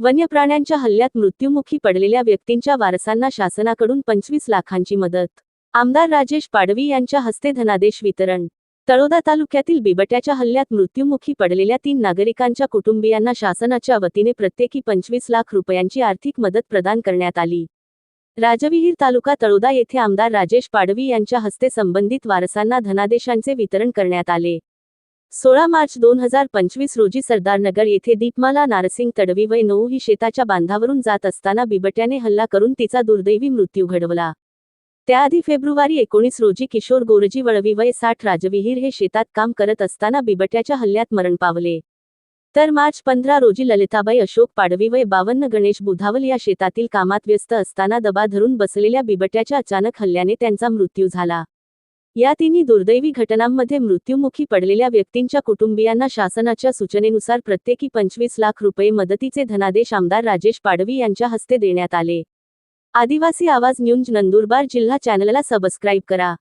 वन्य प्राण्यांच्या हल्ल्यात मृत्युमुखी पडलेल्या व्यक्तींच्या वारसांना शासनाकडून पंचवीस लाखांची मदत. आमदार राजेश पाडवी यांच्या हस्ते धनादेश वितरण. तळोदा तालुक्यातील बिबट्याच्या हल्ल्यात मृत्युमुखी पडलेल्या तीन नागरिकांच्या कुटुंबियांना शासनाच्या वतीने प्रत्येकी पंचवीस लाख रुपयांची आर्थिक मदत प्रदान करण्यात आली. राजविहीर तालुका तळोदा येथे आमदार राजेश पाडवी यांच्या हस्ते संबंधित वारसांना धनादेशांचे वितरण करण्यात आले. सोळा मार्च दोन हजार पंचवीस रोजी सरदारनगर येथे दीपमाला नारसिंग तडवी वय नऊ ही शेताच्या बांधावरून जात असताना बिबट्याने हल्ला करून तिचा दुर्दैवी मृत्यू घडवला. त्याआधी फेब्रुवारी एकोणीस रोजी किशोर गोरजी वळवी वय साठ राजविहीर हे शेतात काम करत असताना बिबट्याच्या हल्ल्यात मरण पावले. तर मार्च पंधरा रोजी ललिताबाई अशोक पाडवी वय बावन्न गणेश बुधावल या शेतातील कामात व्यस्त असताना दबा धरून बसलेल्या बिबट्याच्या अचानक हल्ल्याने त्यांचा मृत्यू झाला. या तिन्ही दुर्दैवी घटनांमध्ये मृत्युमुखी पडलेल्या व्यक्तींच्या कुटुंबियांना शासनाच्या सूचनेनुसार प्रत्येकी पंचवीस लाख रुपये मदतीचे धनादेश आमदार राजेश पाडवी यांच्या हस्ते देण्यात आले. आदिवासी आवाज न्यूज नंदुरबार जिल्हा चॅनलला सबस्क्राईब करा.